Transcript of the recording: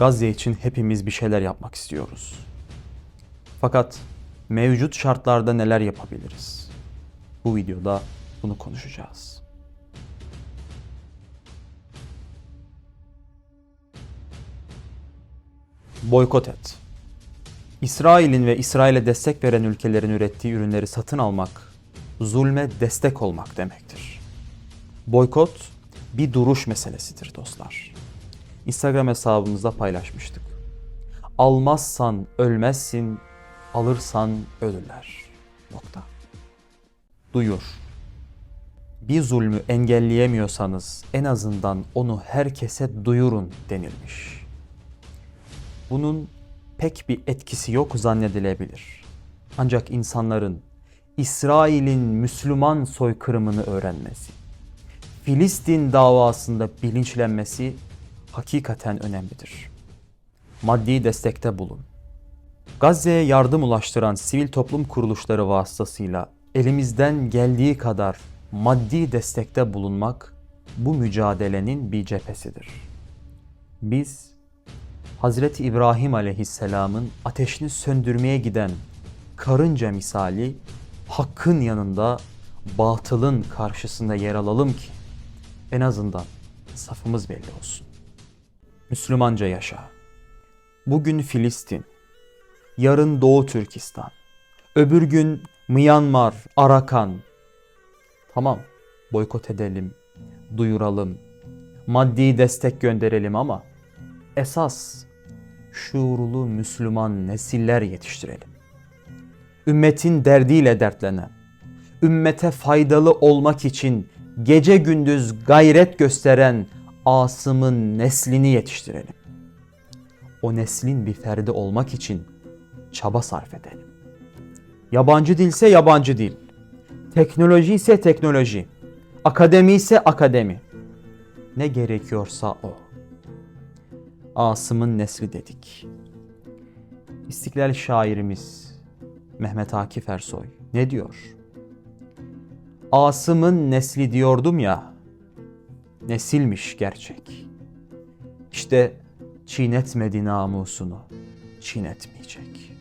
Gazze için hepimiz bir şeyler yapmak istiyoruz. Fakat mevcut şartlarda neler yapabiliriz? Bu videoda bunu konuşacağız. Boykot et. İsrail'in ve İsrail'e destek veren ülkelerin ürettiği ürünleri satın almak, zulme destek olmak demektir. Boykot bir duruş meselesidir dostlar. Instagram hesabımızda paylaşmıştık. Almazsan ölmezsin, alırsan ölürler. Nokta. Duyur. Bir zulmü engelleyemiyorsanız en azından onu herkese duyurun denilmiş. Bunun pek bir etkisi yok zannedilebilir. Ancak insanların İsrail'in Müslüman soykırımını öğrenmesi, Filistin davasında bilinçlenmesi hakikaten önemlidir. Maddi destekte bulun. Gazze'ye yardım ulaştıran sivil toplum kuruluşları vasıtasıyla elimizden geldiği kadar maddi destekte bulunmak bu mücadelenin bir cephesidir. Biz Hazreti İbrahim Aleyhisselam'ın ateşini söndürmeye giden karınca misali hakkın yanında batılın karşısında yer alalım ki en azından safımız belli olsun. Müslümanca yaşa. Bugün Filistin, yarın Doğu Türkistan, öbür gün Myanmar, Arakan. Tamam, boykot edelim, duyuralım, maddi destek gönderelim ama esas şuurlu Müslüman nesiller yetiştirelim. Ümmetin derdiyle dertlenen, ümmete faydalı olmak için gece gündüz gayret gösteren Asım'ın neslini yetiştirelim. O neslin bir ferdi olmak için çaba sarf edelim. Yabancı dilse yabancı dil, teknoloji ise teknoloji, akademi ise akademi. Ne gerekiyorsa o. Asım'ın nesli dedik. İstiklal şairimiz Mehmet Akif Ersoy ne diyor? Asım'ın nesli diyordum ya, nesilmiş gerçek. İşte çiğnetmedi namusunu, çiğnetmeyecek.